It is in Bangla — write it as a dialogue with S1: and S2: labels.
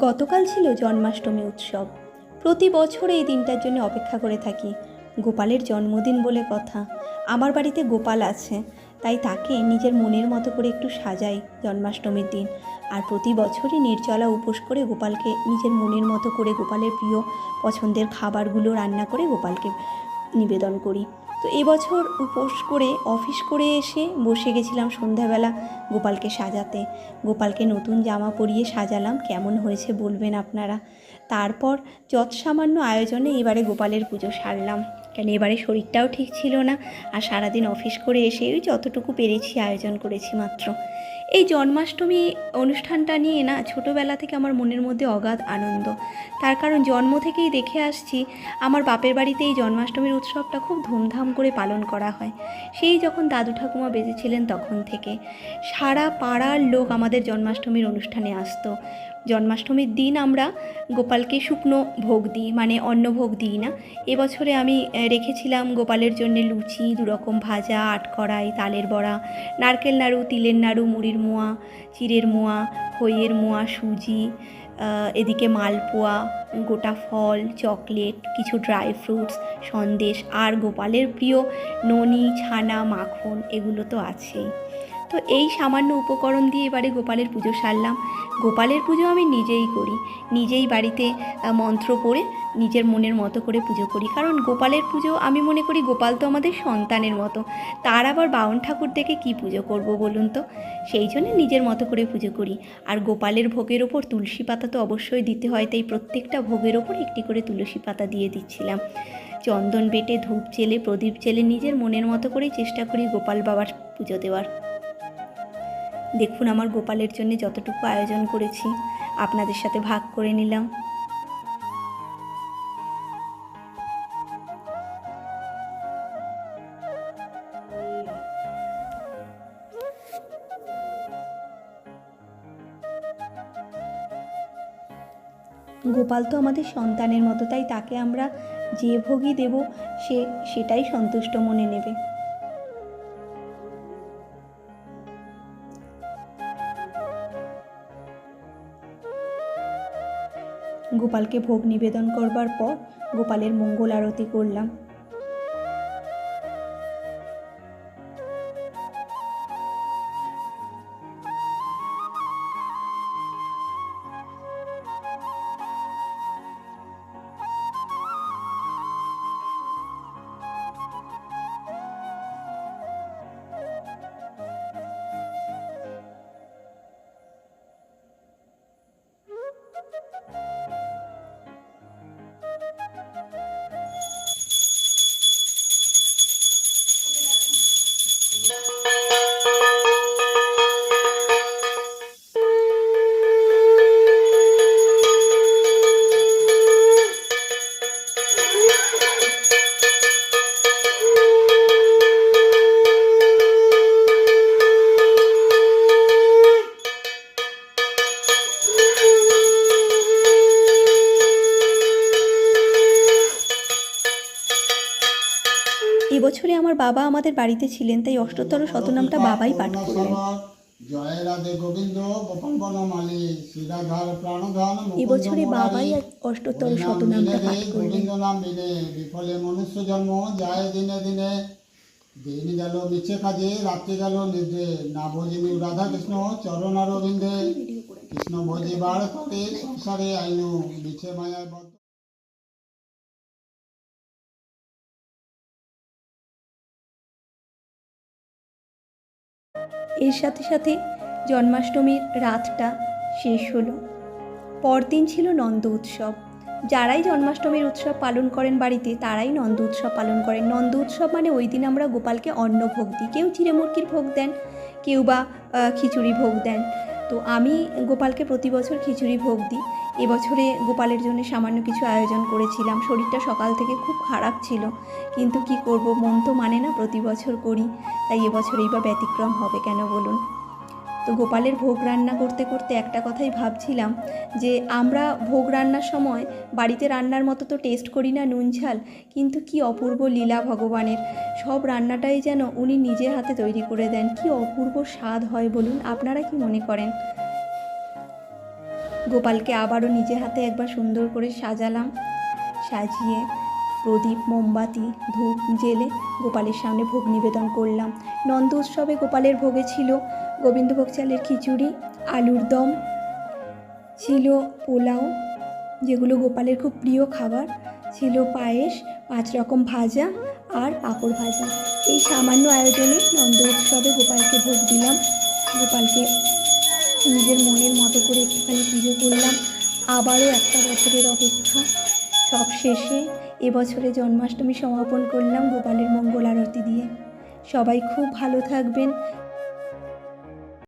S1: গতকাল ছিল জন্মাষ্টমী উৎসব। প্রতি বছর এই দিনটার জন্য অপেক্ষা করে থাকি। গোপালের জন্মদিন বলে কথা। আমার বাড়িতে গোপাল আছে, তাই তাকে নিজের মনের মতো করে একটু সাজাই জন্মাষ্টমীর দিন। আর প্রতি বছরই নির্জলা উপোস করে গোপালকে নিজের মনের মতো করে গোপালের প্রিয় পছন্দের খাবারগুলো রান্না করে গোপালকে নিবেদন করি। তো এবছর উপোস করে, অফিস করে এসে বসে গেছিলাম সন্ধ্যাবেলা গোপালকে সাজাতে। গোপালকে নতুন জামা পরিয়ে সাজালাম, কেমন হয়েছে বলবেন আপনারা। তারপর যত সামান্য আয়োজনে এবারে গোপালের পুজো সারলাম। কেন এবারে শরীরটাও ঠিক ছিল না, আর সারাদিন অফিস করে এসে যতটুকু পেরেছি আয়োজন করেছি মাত্র। এই জন্মাষ্টমী অনুষ্ঠানটা নিয়ে না ছোটোবেলা থেকে আমার মনের মধ্যে অগাধ আনন্দ। তার কারণ জন্ম থেকেই দেখে আসছি আমার বাপের বাড়িতে এই জন্মাষ্টমীর উৎসবটা খুব ধুমধাম করে পালন করা হয়। সেই যখন দাদু ঠাকুমা বেঁচেছিলেন তখন থেকে। সারা পাড়ার লোক আমাদের জন্মাষ্টমীর অনুষ্ঠানে আসতো। জন্মাষ্টমীর দিন আমরা গোপালকে শুকনো ভোগ দিই মানে অন্ন ভোগ দিই না। এবছরে আমি রেখেছিলাম গোপালের জন্য লুচি, দুরকম ভাজা আটকড়াই তালের বড়া, নারকেল নাড়ু, তিলের নাড়ু, মুড়ির মোয়া, চিড়ের মোয়া, খইয়ের মোয়া, সুজি এদিকে মালপোয়া, গোটা ফল, চকলেট, কিছু ড্রাই ফ্রুটস, সন্দেশ, আর গোপালের প্রিয় ননি, ছানা, মাখন, এগুলো তো আছেই। তো এই সামান্য উপকরণ দিয়ে এবারে গোপালের পুজো সারলাম। গোপালের পুজো আমি নিজেই করি। নিজেই বাড়িতে মন্ত্র পড়ে নিজের মনের মতো করে পুজো করি। কারণ গোপালের পুজো আমি মনে করি গোপাল তো আমাদের সন্তানের মতো। তার আবার বাউন ঠাকুর দেখে কি পুজো করব বলুন তো? সেই জন্য নিজের মতো করে পুজো করি। আর গোপালের ভোগের ওপর তুলসী পাতা তো অবশ্যই দিতে হয়, তাই প্রত্যেকটা ভোগের ওপর একটি করে তুলসী পাতা দিয়ে দিচ্ছিলাম। চন্দন বেটে ধূপ জেলে প্রদীপ জেলে নিজের মনের মতো করেই চেষ্টা করি গোপাল বাবার পুজো দেওয়ার। দেখুন আমার গোপালের জন্য যতটুকু আয়োজন করেছি, আপনাদের সাথে ভাগ করে নিলাম। গোপাল তো আমাদের সন্তানের মতো, তাই তাকে আমরা যে ভোগই দেব, সে সেটাই সন্তুষ্ট মনে নেবে। গোপালকে ভোগ নিবেদন করবার পর গোপালের মঙ্গল আরতি করলাম। এবছরে আমার বাবা আমাদের বাড়িতে ছিলেন, তাই অষ্টতর শতনামটা বাবাই পাঠ করলেন।
S2: জয় রাধে গোবিন্দ গোপাল
S1: এবছরে বাবাই অষ্টতর শতনামটা পাঠ করলেন।
S2: নাম বিনে বিফলে মনুষ্য জন্ম যায় দিনে দিনে দিন গেল মিছে কাজে রাত্রি গেল নিদ্রে না বোঝিনি রাধা কৃষ্ণ চরণ অরবিন্দে কৃষ্ণ বার করে সংসারে আইনু, মিছে বদ্ধ
S1: এর সাথে সাথে জন্মাষ্টমীর রাতটা শেষ হলো। পরদিন ছিল নন্দ উৎসব। যারাই জন্মাষ্টমীর উৎসব পালন করেন বাড়িতে, তারাই নন্দ উৎসব পালন করেন। নন্দ উৎসব মানে ওই দিন আমরা গোপালকে অন্ন ভোগ দিই। কেউ চিড়েমুরগির ভোগ দেন, কেউ বা খিচুড়ি ভোগ দেন। তো আমি গোপালকে প্রতি বছর খিচুড়ি ভোগ দিই। এবছরে গোপালের জন্য সামান্য কিছু আয়োজন করেছিলাম। শরীরটা সকাল থেকে খুব খারাপ ছিল। কিন্তু কি করব? মন তো মানে না, প্রতি বছর করি। তাই এবছর এইবার ব্যতিক্রম হবে কেন বলুন? তো গোপালের ভোগ রান্না করতে করতে একটা কথাই ভাবছিলাম যে আমরা ভোগ রান্নার সময় বাড়িতে রান্নার মতো তো টেস্ট করি না নুন ঝাল, কিন্তু কি অপূর্ব লীলা ভগবানের। সব রান্নাটাই যেন উনি নিজের হাতে তৈরি করে দেন। কি অপূর্ব স্বাদ হয় বলুন, আপনারা কি মনে করেন? গোপালকে আবারও নিজের হাতে একবার সুন্দর করে সাজালাম, সাজিয়ে প্রদীপ, মোমবাতি, ধূপ, জেলে গোপালের সামনে ভোগ নিবেদন করলাম। নন্দ উৎসবে গোপালের ভোগে ছিল গোবিন্দভোগ চালের খিচুড়ি, আলুর দম, ছিল পোলাও, যেগুলো গোপালের খুব প্রিয় খাবার, ছিল পায়েস, পাঁচ রকম ভাজা আর পাঁপড় ভাজা। এই সামান্য আয়োজনে নন্দ উৎসবে গোপালকে ভোগ দিলাম। গোপালকে নিজের মনের মতো করে একটুখানি পুজো করলাম। আবারও একটা বছরের অপেক্ষা। সব শেষে এবছরে জন্মাষ্টমী সমাপন করলাম গোপালের মঙ্গল আরতি দিয়ে। সবাই খুব ভালো থাকবেন।